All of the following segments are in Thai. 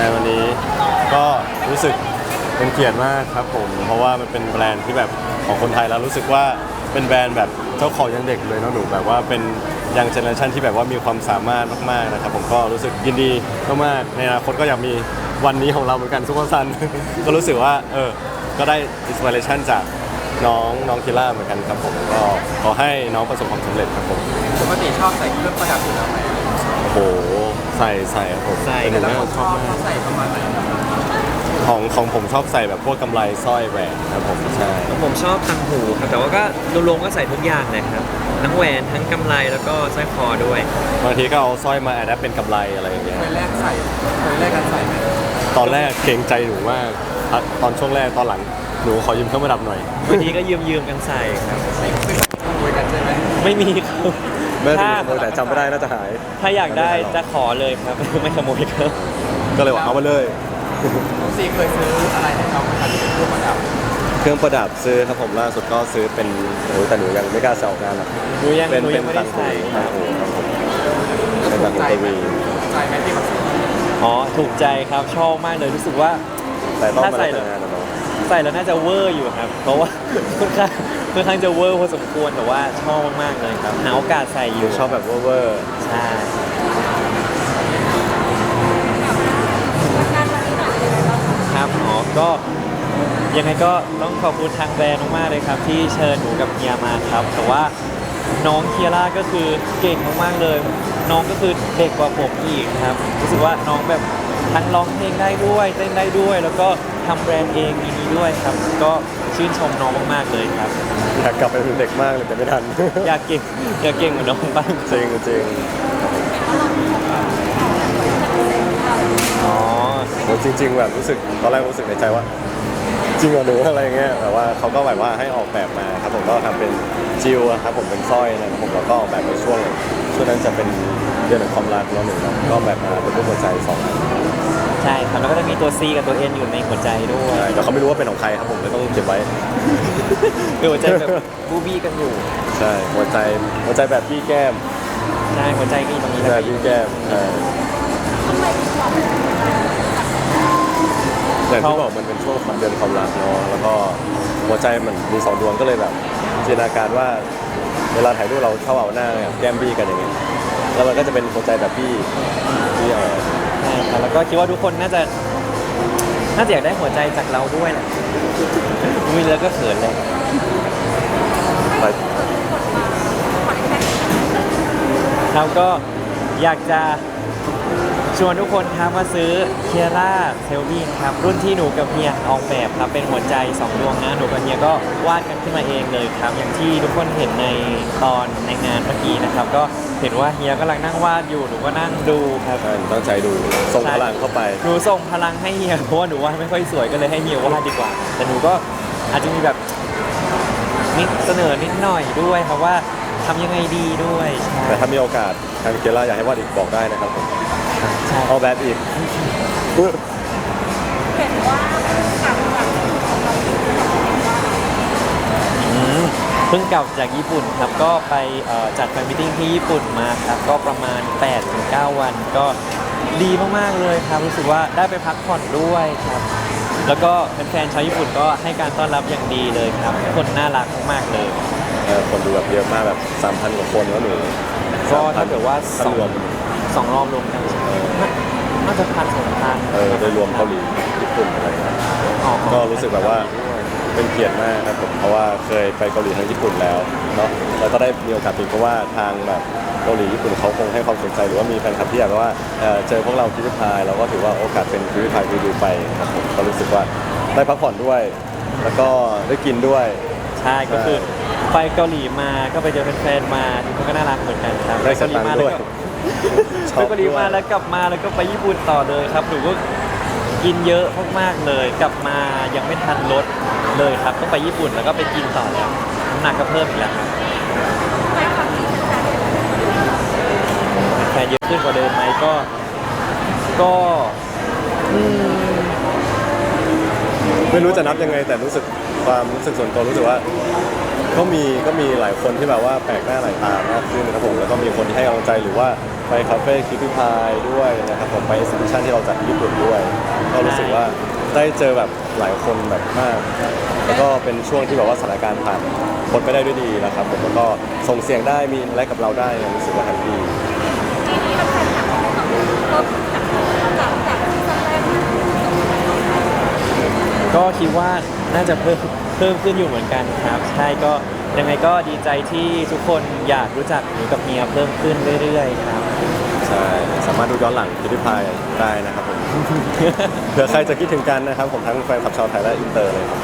งานวันนี้ก็รู้สึกเป็นเกียรติมากครับผม เพราะว่ามันเป็นแบรนด์ที่แบบของคนไทยแล้วรู้สึกว่าเป็นแบรนด์แบบเจ้าของยังเด็กเลยเนาะหนูแบบว่าเป็นยังเจเนอเรชันที่แบบว่ามีความสามารถมากๆนะครับผมก็รู้สึกยินดีมากๆในอนาคตก็อยากมีวันนี้ของเราเหมือนกันซุปเปอร์ซัน ก็รู้สึกว่าเออก็ได้อินสปิเรชันจากน้องน้องคิล่าเหมือนกันครับผมก็ขอให้น้องประสบความสำเร็จครับผมปกติชอบใส่เครื่องประดับอยู่แล้วไหมโอ้โห ใส่ใส่ครับผมใส่เป็นหแล้นูวน่าผมชชออบบมาก ใส่ประมาณไหนของของผมชอบใส่แบบพวกกำไรสร้อยแหวนครับผมใช่ ผมชอบตังหูครับแต่ว่าก็รวมๆก็ใส่ทุกอย่างเลยครับทั้งแหวนทั้งกำไรแล้วก็สร้อยคอด้วย บางทีก็เอาสร้อยมาแอดเป็นกำไรอะไรอย่างเงี้ย เคยแลกใส่เคยแลกกันใส่ไหมตอนแรกเกรงใจหนูมากอะตอนช่วงแรกตอนหลังหนูขอยืมเครื่องประดับหน่อยบางทีก็ยืมๆกันใส่ครับ ไม่ไม่ขโมยกันใช่ไหมไม่มีครับ แม่ถึงถ้าขโมยแต่จำไม่ได้น่าจะหาย ถ้าอยากได้จะขอเลยครับ ไม่ขโมยครับก็เลยว่าเอามาเลยน้องซีเคยซื้ออะไรให้เขาไหมครับที่เป็นเครื่องประดับเครื่องประดับซื้อครับผมล่าสุดก็ซื้อเป็นโอ้ยแต่หนูยังไม่กล้าใส่ออกงานหรอกหนูยังเป็นหนูเป็ยันงไม่ต่าได้งหูใส่ต่างหูครับผมแล้วเป็นถูต่างกหูใจทไหมวีถูกใจไหมที่เขาซื้ออ๋อถูกใจครับชอบมากเลยรู้สึกว่า แต่ต้องถ้ามาใส่แต่งงานนะเนาะ ใส่แล้วน่าจะเวอร์อยู่ครับ เพราะว่าค่อนข้าง ค่อนข้างจะเวอร์พอสมควรแต่ว่าชอบมากๆเลยครับหาโอกาสใส่อหนูยู่ชอบแบบเวอร์ใช่ครับอ๋อก็ยังไงก็ต้องขอบคุณทางแบรนด์มากๆเลยครับ ที่เชิญหนูกับเฮียมาครับ แต่ว่าน้องเคียร่าก็คือเก่งมากๆเลย น้องก็คือเด็กกว่าผมอีกครับรู้สึกว่าน้องแบบทั้งร้องเพลงได้ด้วยเต้นได้ด้วยแล้วก็ ทำแบรนด์เองมีนี้ด้วยครับ ก็ชื่นชมน้องมากๆเลยครับๆอยากกลับไปเป็นเด็กมากเลยแต่ไม่ทัน อยากเก่งอยากเก่งเหมือนน้องบ้าง จริงจริงอ๋อโอ้จริง ๆ แบบรู้สึกตอนแรกรู้สึกในใจว่า จริงเหรอหนูอะไรเงี้ยแต่ว่าเขาก็แบบว่าให้ออกแบบมาครับผมก็ทำเป็นจิวอะครับผมเป็นสร้อยนะครับผมแล้วก็ออกแบบในช่วงช่วงนั้นจะเป็นเดือนแห่งความรักเนาะหนูเนาะก็แบบมาเป็นรูปหัวใจสองอัน ใช่ครับ แล้วก็จะมีตัว C กับตัว N อยู่ในหัวใจด้วย ใช่แต่เขาไม่รู้ว่าเป็นของใครครับผมเลยต้องเก็บไว้ เป็นหัวใจแบบบูบี้กันอยู่ใช่หัวใจหัวใจแบบพี่แก้มใช่หัวใจก็อยู่ตรงนี้หัวแหใจละพี่แก้มใช่อย่างที่บอกมันเป็นช่วงเดือนความรักเนาะแล้วก็หัวใจมันมีสองดวงก็เลยแบบจินตนาการว่า เวลาถ่ายรูปเราเข้าเอาหน้าแบบแก้มบี้กันอย่างเงี้ยแล้วมันก็จะเป็นหัวใจแบบพี่พี่เออใช่ ครับแล้วก็คิดว่าทุกคนน่าจะน่าจะอยากได้หัวใจจากเราด้วยแหละมีแล้วก็เขินเลยไปครับก็อยากจะ ชวนทุกคนครับมาซื้อเคียร่าเซลบี้ครับ รุ่นที่หนูกับเฮียออกแบบครับ เป็นหัวใจสองดวงนะหนูกับเฮียก็วาดกันขึ้นมาเองเลยครับ อย่างที่ทุกคนเห็นในตอนในงานเมื่อกี้นะครับ ก็เห็นว่าเฮียกำลังนั่งวาดอยู่หนูก็นั่งดูครับ ใช่ตั้งใจดูส่งพลังเข้าไป หนูส่งพลังให้เฮียเพราะว่าหนูวาดไม่ค่อยสวยก็เลยให้เฮียวาดดีกว่า แต่หนูก็อาจจะมีแบบนิดเสนอนิดหน่อยด้วยครับว่าทำยังไงดีด้วยใช่แต่ถ้ามีโอกาสทางเกล่าอยากให้วาดอีกบอกได้นะครับผมใช่ เอาแบบอีกอืมเพิ่งกลับจากญี่ปุ่นครับก็ไปเอ่อจัดแฟนมิทติ้งที่ญี่ปุ่นมาครับก็ประมาณ8-9วันก็ดีมากๆเลยครับรู้สึกว่าได้ไปพักผ่อนด้วยครับ แล้วก็แฟนๆชาวญี่ปุ่นก็ให้การต้อนรับอย่างดีเลยครับทุกคนน่ารักมากๆเลย เออคนดูแบบเยอะมากแบบ3,000กว่าคนแล้วหนูก็ถ้าเกิดว่าสถ้าองรวมสองรอบรวมกัน น่าจะพันสองพันเออโดยรวมเกาหลีญี่ปุ่นอะไรเงี้ยก็รู้สึกแบบว่าเป็นเกียรติมากครับผมเพราะว่าเคยไปเกาหลีทางญี่ปุ่นแล้วเนาะแล้วก็ได้มีโอกาสไปเพราะว่าทางแบบเกาหลีญี่ปุ่นเขาคงให้ความสนใจหรือว่ามีแฟนคลับที่อยากว่าเอ่อเจอพวกเราคิวพายเราก็ถือว่าโอกาสเป็นคิวพายคือดูไปครับผมก็รู้สึกว่าได้พักผ่อนด้วย แล้วก็ได้กินด้วยใช่ก็คือไปเกาหลีมาก็ไปเจอแฟนๆมาทุกคนก็น่ารักเหมือนกันครับได้สเกาหลีตังมาค์แล้ด้ววยก็ ชไปอบเกาหลีด้ยมาแล้วกลับมาแล้วก็ไปญี่ปุ่นต่อเลยครับหนูก็กินเยอะมากๆเลย กลับมายังไม่ทันลดเลยครับต้องไปญี่ปุ่นแล้วก็ไปกินต่อแล้วน้ำหนักก็เพิ่มอีกแล้วครับแฟนเยอะขึ้นกว่าเดิมไหมก็ ก็อืมไม่รู้จะนับยังไงแต่รู้สึกความรู้สึกส่วนตัวรู้สึกว่า ก็มีก็มีหลายคนที่แบบว่าแปลกหน้าหลายตามากขึ้นนะครับผมแล้วก็มีคนที่ให้กำลังใจหรือว่าไปคาเฟ่คิปปี้พายด้วยนะครับผมไปสิชันที่เราจัดที่ญี่ปุ่นด้วย ก็รู้สึกว่าได้เจอแบบหลายคนแบบมาก แล้วก็เป็นช่วงที่แบบว่าสถานการณ์ผ่านพ้นไปได้ด้วยดีนะครับผมแล้วก็ส่งเสียงได้มีอะไรกับเราได้รู้สึกว่าแฮปปี้ปีนี้เราแฟนคลับของเราเพิ่มขึ้นจากจากจากซีซั่นแรกมาก็คิดว่าน่าจะเพิ่ม เพิ่มขึ้นอยู่เหมือนกันครับ ใช่ก็ยังไงก็ดีใจที่ทุกคนอยากรู้จักหนูกับเมียเพิ่มขึ้นเรื่อยๆครับ ใช่สามารถดูย้อนหลังคิปปี้พายได้นะครับผม เผื่อใครจะคิดถึงกันนะครับผมทั้งแฟนคลับชาวไทยและอินเตอร์เลยครับ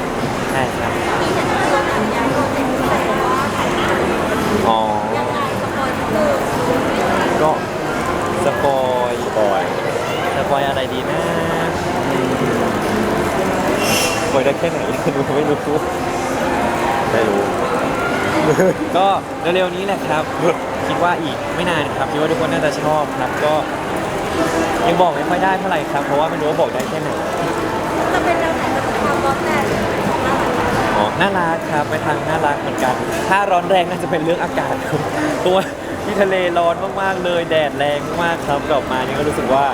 ใช่ครับมีเห็นตัวหนังยางโปรเจกต์ที่แบบว่าถ่ายทำอ๋อยังไงสปอยล์คือก็สปอยบอย สปอยอะไรดีนะอืม สปอยได้แค่ไหนหนูไม่รู้ไม่รู้ ก็เร็วๆนี้แหละครับ คิดว่าอีกไม่นานครับคิดว่าทุกคนน่าจะชอบครับก็ ยังบอกไม่ค่อยได้เท่าไหร่ครับ เพราะว่าไม่รู้ว่าบอกได้แค่ไหนจะเป็นแนวไหนจะเป็นความร้อนแรงของเราอ๋อน่ารักครับไปทางน่ารักเหมือนกัน ถ้าร้อนแรงน่าจะเป็นเรื่องอากาศครับเพราะว่าที่ทะเลร้อนมากๆเลยแดดแรงมากครับกลับมานี่ก็รู้สึกว่า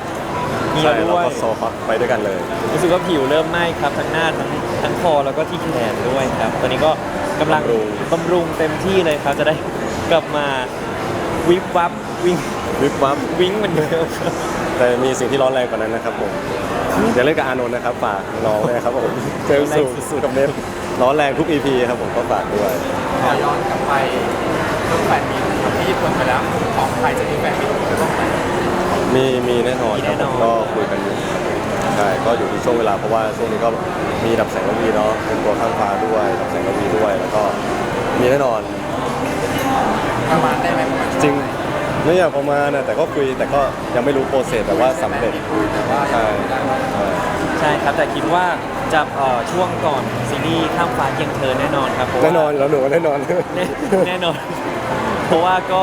เหนียวใช่ด้เราวยก็โซฟไปด้วยกันเลย รู้สึกว่าผิวเริ่มไหม้ครับทั้งหน้าทั้ง ทั้งคอแล้วก็ที่แขนด้วยครับ ตอนนี้ก็กำลังบำรุง บำรุงเต็มที่เลยครับ จะได้กลับมาวิบวับวิ่งวิบวับวิ่งเหมือนเดิมครับแต่มีสิ่งที่ร้อนแรงกว่านั้นนะครับผมอย่าเล่นกับอานนท์นะครับฝากน้องเลยครับผมเจอสูสุดกับเน็ตร้อนแรงทุก EP ครับผมก็ฝากด้วย ขอย้อนกลับไปเรื่องแฟนมีตที่ญี่ปุ่นไปแล้วของไทยจะมีแฟนมีตจะต้องไหน มีมีแน่นอนครับผมก็คุยกันอยู่ครับผมใช่ก็อยู่ที่ช่วงเวลาเพราะว่าช่วงนี้ก็มีดับแสงระวีเนาะเป็นตัวข้างฟ้าด้วยดับแสงระวีด้วยแล้วก็มีแน่นอน ประมาณได้ไหมประมาณจริงไม่อยากประมาณนะแต่ก็คุยแต่ก็ยังไม่รู้โปรเซสแต่ว่าสำเร็จแต่ว่าใช่ใช่ใช่ครับ แต่คิดว่าจะเอ่อช่วงก่อนซีรีส์ข้ามฟ้าเคียงเธอแน่นอนครับเพราะว่า แน่นอนแล้วหนูว่าแน่นอน แน่แน่นอน เพราะว่าก็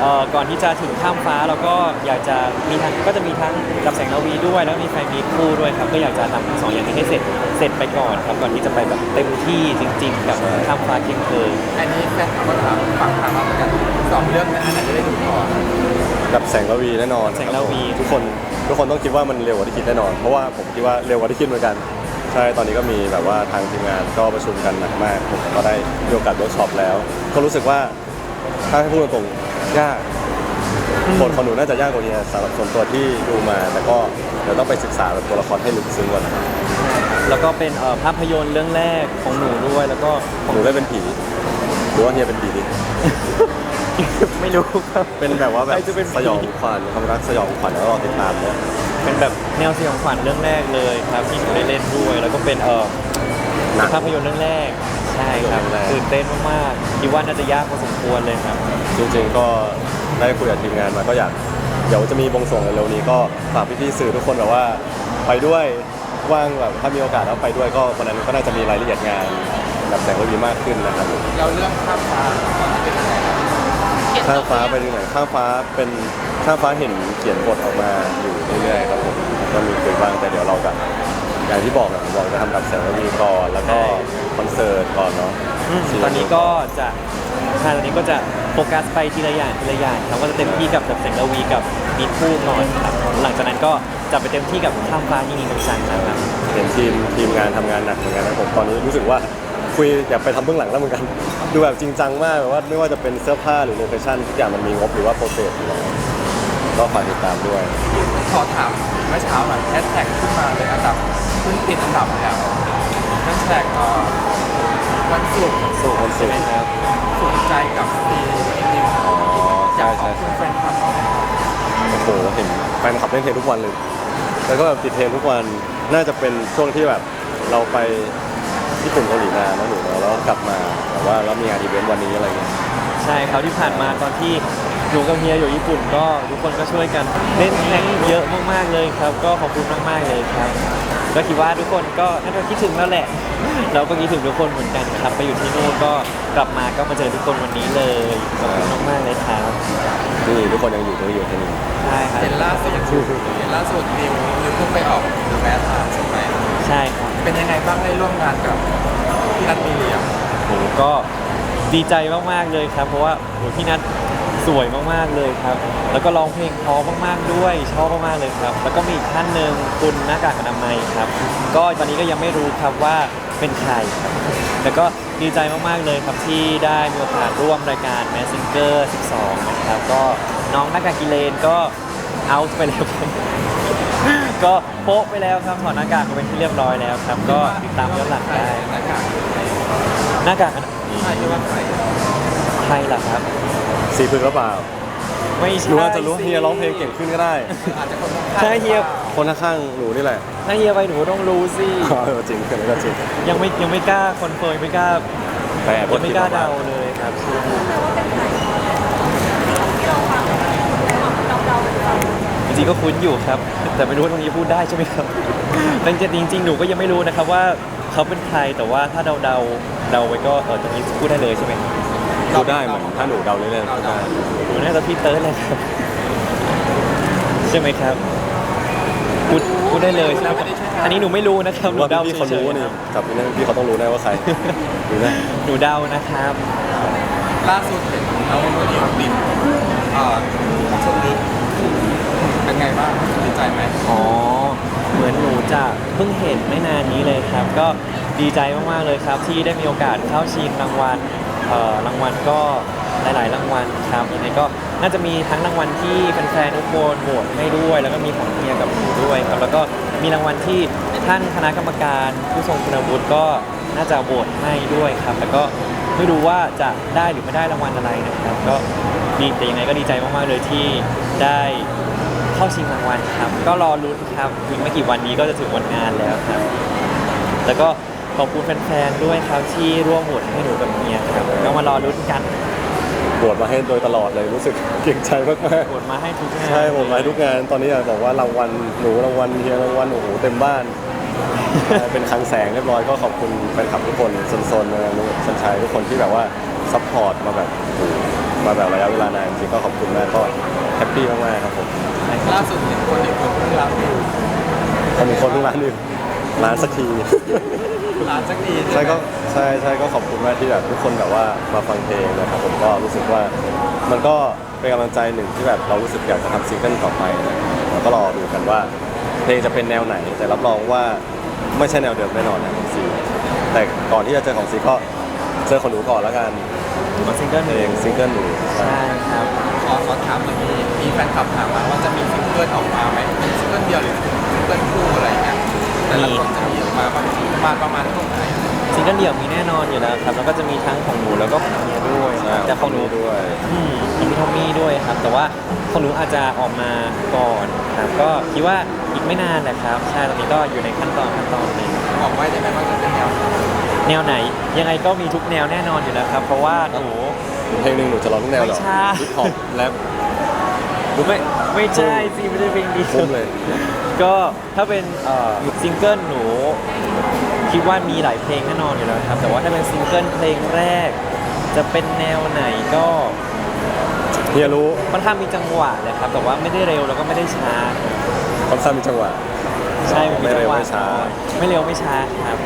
เอ่อก่อนที่จะถึงข้ามฟ้าเราก็อยากจะมีทั้งก็จะมีทั้งกับแสงระวีด้วย แล้วมีแฟนมีคู่ด้วยครับก็อยากจะทำทั้งสองอย่างนี้ให้เสร็จเสร็จไปก่อนครับก่อนที่จะไปแบบเต็มที่จริง ๆ กับใช่ข้ามฟ้าเคียงเธออันนี้แฟนคลับก็ถามฝั่งทางเราเหมือนกันสองเรื่องนั้นอันไหนจะได้ดูก่อนกับแสงระวีแน่นอนแสงระวี ทุกคนทุกคนต้องคิดว่ามันเร็วกว่าที่คิดแน่นอน เพราะว่าผมคิดว่าเร็วกว่าที่คิดเหมือนกัน ใช่ตอนนี้ก็มีแบบว่าทางทีมงานก็ประชุมกันหนักมาก ผมก็ได้มีโอกาสเวิร์กช็อปแล้ว ก็รู้สึกว่าถ้าให้พูดตรงๆ ยากบทของหนูน่าจะยากกว่านี้สำหรับส่วนตัวที่ดูมา แต่ก็เดี๋ยวต้องไปศึกษาแบบตัวละครให้ลึกซึ้งก่อนนะครับแล้วก็เป็นเอ่อภาพยนตร์เรื่องแรกของหนูด้วยแล้วก็ขหองนูได้เป็นผีหรือว่าเฮียเป็นผีดิไม่รู้ครับ เป็นแบบว่าแบใคบรจะเป็นผี สยองขวัญความรักสยองขวัญแล้วก็รอติดตามเนาะเป็นแบบแนวสยองขวัญเรื่องแรกเลยครับที่หนูได้เล่นด้วย แล้วก็เป็นเอ่อหนักภาพยนตร์เรื่องแรก ใช่ครับเรื่องแรกตื่นเต้นมากๆคิดว่าน่าจะยากพอสมควรเลยครับ จริงๆ ก็ได้คุยกับทีมงานมาก็อยากเดี๋ยวจะมีบงส่งเร็วๆนี้ก็ฝากพี่ๆสื่อทุกคนแบบว่าไปด้วยว่างแบบถ้ามีโอกาสแล้วไปด้วยก็วันนั้นก็น่าจะมีรายละเอียดงานแบบแสงระวีมากขึ้นนะครับเราเรื่องข้ามฟ้าตอนนี้เป็นยังไงครับข้างฟ้าไปถึงไหนข้างฟ้าเป็นข้างฟ้าเห็นเขียนบทออกมาอยู่เรื่อยๆครับผมก็มีคุยบ้างแต่เดี๋ยวเราจะอย่างที่บอกนะผมบอกจะทำกับแสงระวีก่อนแล้วก็ คอนเสิร์ตก่อนเนาะตอนนี้ก็จะใช่ตอนนี้ก็จะโฟกัสไปทีละอย่างทีละอย่างครับก็จะเต็มที่กับแบบแสงระวีกับมีคู่ก่อนครับหลังจากนั้นก็จะไปเต็มที่กับข้ามฟ้าที่มีเมืองจันทร์นะครับเห็นทีมทีมงานทำงานหนักเหมือนกันนะผมตอนนี้รู้สึกว่าคุยอยากไปทำเบื้องหลังแล้วเหมือนกัน ดูแบบจริงจังมากแบบว่าไม่ว่าจะเป็นเสื้อผ้าหรือโลเคชั่นทุกอย่างมันมีงบหรือว่าโปรเซสอยู่แล้วก็ฝากติดตามด้วย ขอถามเมื่อเช้าหน่อยแฮชแท็กขึ้นมาเป็นอันดับขึ้นติดอันดับแล้ว แฮชแท็กเอ่อวันศุกร์สู้คนใช่สุดไหมครับสุขใจกับซีจริงอ๋อๆอยาใช่กขอใช่บคุณใช่ แฟนคลับโอ้โหเห็นแฟนคลับเล่นเทรนทุกวันเลย แล้วก็แบบติดเทรนทุกวันน่าจะเป็นช่วงที่แบบเราไปญี่ปุ่นเกาหลีนานแล้วหนูเนอะแล้วกลับมาแต่ว่าแล้วมีงานอีเวนต์วันนี้อะไรเงี้ยใช่ครับที่ผ่านมาตอนที่หนูกับเฮียอยู่ญี่ปุ่นก็ทุกคนก็ช่วยกันเล่นแท็กเยอะมากๆเลยครับ ก็ขอบคุณมากๆเลยครับ ก็คิดว่าทุกคนก็น่าจะคิดถึงแล้วแหละ เราก็คิดถึงทุกคนเหมือนกันครับ ไปอยู่ที่นู่นก็กลับมาก็มาเจอทุกคนวันนี้เลยขอบคุณมากๆเลยครับนี่ทุกคนยังอยู่ตัวอยู่ที่นี่ใช่ครับเห็นล่าสุดเห็นล่าสุดนิวนิวเพิ่งไปออกแมสมาใช่ไหมใช่ครับเป็นยังไงบ้างได้ร่วมงานกับพี่นัทมีเลียมโหก็ดีใจมากๆเลยครับ เพราะว่าโอ้ยพี่นัท สวยมากๆเลยครับ แล้วก็ร้องเพลงเพราะมากๆด้วยชอบมากๆเลยครับ แล้วก็มีอีกท่านหนึ่งคุณหน้ากากอนามัยครับ ก็ตอนนี้ก็ยังไม่รู้ครับว่าเป็นใครครับแต่ก็ดีใจมากๆเลยครับที่ได้มีโอกาสร่วมรายการ m a s s i n g e r 12 นะครับ ก็น้องหน้ากากกิเลนก็เอาไปแล้วครับก็โป๊ะไปแล้วครับถอดหน้ากากมาเป็นที่เรียบร้อยแล้วครับ ก็ติดตามย้อนหลังได้หน้ากากหน้ากากอนาใช่ที่ว่าใคร ใครล่ะครับ สีพึ่งหรือเปล่าไม่หใช่รือว่าจะรู้ว่าเฮียร้องเพลงเก่งขึ้นก็ได้อาจจะคนใช่เฮียคนข้างๆหนูนี่แหละถ้าเฮียไปหนูต้องรู้สิ อ๋อเออจริงเกิดก็จริงยังไม่ยังไม่กล้าคอนเฟิร์มไม่กล้าแต่แอบยังไม่กล้าคิเดาว่เลยครับแต่ว่าเป็นใครที่เราฟังเราเดาเราจริงๆก็คุ้นอยู่ครับ แต่ไม่รู้ว่าตรงนี้พูดได้ใช่ไหมครับแต่จริงๆหนูก็ยังไม่รู้นะครับว่าเขาเป็นใครแต่ว่าถ้าเดาเดาๆเดาไว้ก็เออตรงนี้พูดได้เลยใช่ไหมครับ พูดได้เหมือนถ้าหนูเดาเล่นๆพูดได้หนูน่าจะพี่เติร์ดเลยครับ ใช่ไหมครับพูดพูดได้เลยใช่ไหมครับอันนี้หนูไม่รู้นะครับหนูว่าเดาพี่เขาเฉยรู้ๆนี่ครับจับพี่นั่นพี่เขาต้องรู้แน่ว่าใครหรือนะหนูเดานะครับ ล่าสุดเห็นเราวันนี้บินอ่าชมลึกเป็นไงบ้างดีใจไหมอ๋อ เหมือนหนูจะเพิ่งเห็นไม่นานนี้เลยครับ ก็ดีใจมากๆเลยครับที่ได้มีโอกาสเข้าชิงรางวัลเอ่อ รางวัลก็หลาย ๆ รางวัลครับยังไงก็น่าจะมีทั้งรางวัลที่แฟนๆทุกคนโหวตให้ด้วย แล้วก็มีของเฮียกับหนูด้วยครับแล้วก็มีรางวัลที่ท่านคณะกรรมการผู้ทรงคุณวุฒิก็น่าจะโหวตให้ด้วยครับ แล้วก็ไม่รู้ว่าจะได้หรือไม่ได้รางวัลอะไรนะครับ ก็ดีแต่ยังไงก็ดีใจมาก ๆ เลยที่ได้เข้าชิงรางวัลครับ ก็รอลุ้นครับอีกไม่กี่วันนี้ก็จะถึงวันงานแล้วครับ แล้วก็ ขอบคุณแฟนๆด้วยครับที่ร่วมโหวตให้หนูกับเมียครับก็มารอลุ้นกันบวชมาให้โดยตลอดเลยรู้สึกเก่งใจมากโหวตมาให้ทุกงานๆใช่ผมมาให้ทุกงานตอนนี้อยากบอกว่ารางวัลหนูรางวัลเฮียรางวัลโอ้โหเต็มบ้านเป็นคลังแสงเรียบร้อยก็ขอบคุณแฟนคลับทุกคนโซนๆนะนุสัญชัยทุกคนที่แบบว่าซัพพอร์ตมาแบบโอ้โหมาแบบระยะเวลานานจริงๆก็ขอบคุณมากก็แฮปปี้มากๆครับผมล่าสุดเห็นคนอีกคนเพิ่งรับอยู่คนคนทุกร้านหนึ่งร้านสักที ร้านสักทีใช่ก็ใช่ใช่ก็ขอบคุณมากที่แบบทุกคนแบบว่ามาฟังเพลงนะครับผมก็รู้สึกว่ามันก็เป็นกำลังใจหนึ่งที่แบบเรารู้สึกอยากจะทำซิงเกิลต่อไปนะแล้วก็รอดูกันว่า เพลงจะเป็นแนวไหน แต่รับรองว่าไม่ใช่แนวเดิมแน่นอนนะของซีแต่ก่อนที่จะเจอของซีก็เจอของหนูก่อนแล้วกันมาซิงเกิลหเพลนึ่งงซิงเกิลหนูใช่ครับ ขอขอถามหน่อยมีมีแฟนคลับถามมาว่าจะมีซิงเกิลออกมาไหมเป็นซิงเกิลเดียวหรือซิงเกิลคู่อะไรอย่างเงี้ย แต่ละคนจะมีออกมาประมาณประมาณตรงไหนซิงเกิลเดี่ยวมีแน่นอนอยู่แล้วครับ แล้วก็จะมีทั้งของหนูแล้วก็ของเมียด้วยใช่แต่ของหนูด้วยอืมของพี่ทอมมี่ด้วยครับ แต่ว่าของหนูอาจจะออกมาก่อนครับก็คิดว่าอีกไม่นานแหละครับใช่ตอนนี้ก็อยู่ในขั้นตอนขั้นตอนหนึง บอกไว้ได้ไหมว่าจะเป็นแนวไหนแนวไหนยังไงก็มีทุกแนวแน่นอนอยู่แล้วครับ เพราะว่าหนู เพลงหนึ่งหนูจะร้องทุกแนวเหรอไม่ใช่ ฮิปฮอปแรป ไม่ไม่ใช่สิไม่ได้เพลงเดียวคุ้มเลย ก็ถ้าเป็นเอ่อซิงเกิลหนูคิดว่ามีหลายเพลงแน่นอนอยู่แล้วครับ แต่ว่าถ้าเป็นซิงเกิลเพลงแรก จะเป็นแนวไหนก็เฮียรู้ค่อนข้างมีจังหวะเลยครับ แต่ว่าไม่ได้เร็วแล้วก็ไม่ได้ช้าค่อนข้างมีจังหวะใช่มีไม่จัเร็งวหวะไม่ช้าไม่เร็วไม่ช้าครับ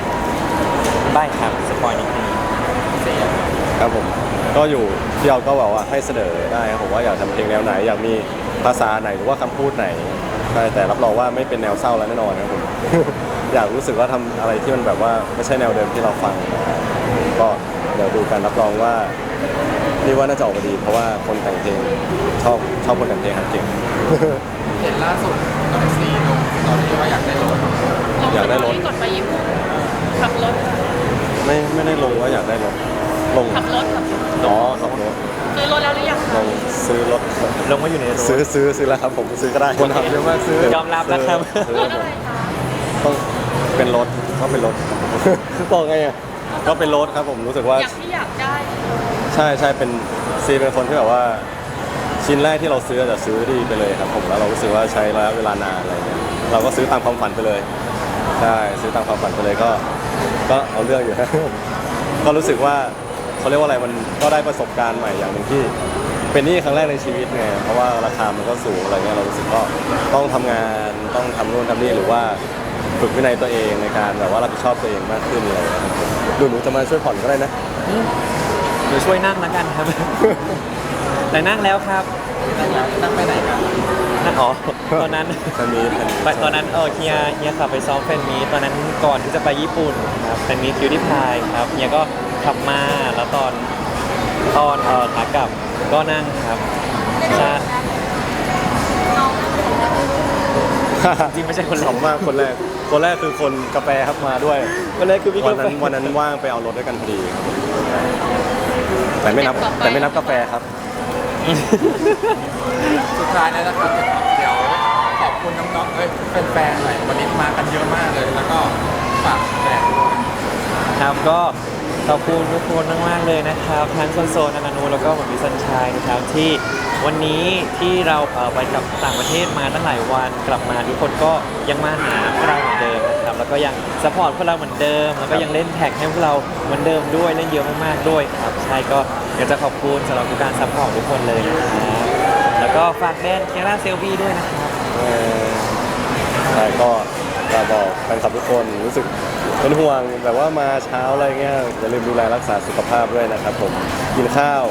ใบ้ครับสปอยนิดนึงครับผมก็อยู่ที่เราก็บอกว่าให้เสนอได้ครับผมว่าอยากทำเพลงแนวไหน อยากมีภาษาไหนหรือว่าคำพูดไหน ใช่แต่รับรองว่าไม่เป็นแนวเศร้าแล้วแน่นอนนะครับผม อยากรู้สึกว่าทำอะไรที่มันแบบว่าไม่ใช่แนวเดิมที่เราฟังนะครับก็เดี๋ยวดูกันรับรองว่านี่ว่าน่าจะออกมาดี เพราะว่าคนแต่งเพลงชอบชอบคนแต่งเพลงครับเก่ง เห็นล่าสุดน้องซีลงตอนที่ว่าอยากได้รถอยากได้รถก่อนไปญี่ปุ่นขับรถไม่ไม่ได้ลงว่าอยากได้รถลงขับรถขับรถอ๋อขับรถ ซื้อรถแล้วหรือยังลงซื้อรถลงมาอยู่ในรถ ซื้อซื้อซื้อแล้วครับผมซื้อก็ได้คนทำเยอะมากซื้อยอมรับนะครับ ซื้อรซื้อถอะไรคะต้องเป็นรถก็เป็นรถบอกไงอะก็เป็นรถครับผมรู้สึกว่าอยากที่อยากได้ใช่ใช่เป็นซีเป็นคนที่แบบว่า ชิ้นแรกที่เราซื้อจะซื้อดีไปเลยครับผมแล้วเรารู้สึกว่าใช้ระยะเวลานานอะไรเงี้ยเราก็ซื้อตามความฝันไปเลยใช่ซื้อตามความฝันไปเลยก็ ก็เอาเรื่องอยู่ก็รู้สึกว่า เขาเรียกว่าอะไรมันก็ได้ประสบการณ์ใหม่อย่างหนึ่งที่ เป็นหนี่ครั้งแรกในชีวิตไงเพราะว่าราคามันก็สูงอะไรเงี้ยเรารู้สึกก็ต้องทำงานต้องทำนู่นทำนี่หรือว่าฝึกวินัยตัวเองในการแบบว่ารับผิดชอบตัวเองมากขึ้นอะไรเงี้ยครับผมดูหนูจะมาช่วยผ่อนก็ได้นะหนูช่วยนั่งแล้วกันครับ แต่นั่งแล้วครับนั่งแล้วนั่งไปไหนกันนั่งอ๋อตอนนั้นจะมีแผ่นไปตอนนั้นเออเฮียเฮียขับไปซ้อมแฟนมีตตอนนั้นก่อนที่จะไปญี่ปุ่นครับแฟนมีคิวที่พายครับเฮียก็ ขับมาแล้วตอนตอนเออขากลับก็นั่งครับใช่น้องจริงไม่ใช่คนแรกขำมากคนแรก คนแรกคือคนกาแฟครับมาด้วยคนแรกคือพี่วันกาแฟนั้นวันนั้นว่างไปเอารถด้วยกันพอดีครับแต่ไม่นับแต่ไม่นับกาแฟครับ สุดท้ายแล้วนะครับเดี๋ยวขอบคุณน้องๆเอ้ยแฟนๆหน่อยวันนี้มากันเยอะมากเลย แล้วก็ฝากแฟนด้วยครับก็ ขอบคุณทุกคนมากๆเลยนะครับ ทั้งโซนโซนอนานูแล้วก็หมอมิสันชัยนะครับที่วันนี้ที่เราไปกับต่างประเทศมาตั้งหลายวันกลับมาทุกคนก็ยังมาหาพวกเราเหมือนเดิมนะครับแล้วก็ยังสปอร์ตพวกเราเหมือนเดิม แล้วก็ยังเล่นแท็กให้พวกเราเหมือนเดิมด้วยเล่นเยอะมากๆด้วยครับใช่ก็อยากจะขอบคุณสำหรับทุกการซัพพอร์ตทุกคนเลยนะครับแล้วก็ฝากแบรนด์เคียร่าเซลฟี่ด้วยนะครับ เออใช่ก็ จะบอกแฟนคลับทุกคนรู้สึกเป็นห่วงแบบว่ามาเช้าอะไรเงี้ยอย่าลืมดูแลรักษาสุขภาพด้วยนะครับ ผมกินข้าว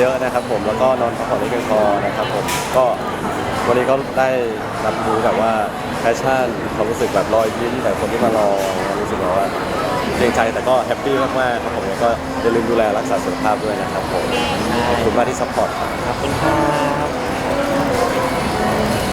เยอะๆนะครับ ผมแล้วก็นอนพักผ่อนให้เพียงพอนะครับ ผมก็วันนี้ก็ได้รับรู้แบบว่าแพชชั่นความรู้สึกแบบรอยยิ้มแต่คนที่มารอรู้สึกแบบว่าเกรงใจแต่ก็แฮปปี้มากๆครับผมแล้วก็อย่าลืมดูแลรักษาสุขภาพด้วยนะครับผมขอบคุณมากที่ซัพพอร์ตครับขอบคุณครับ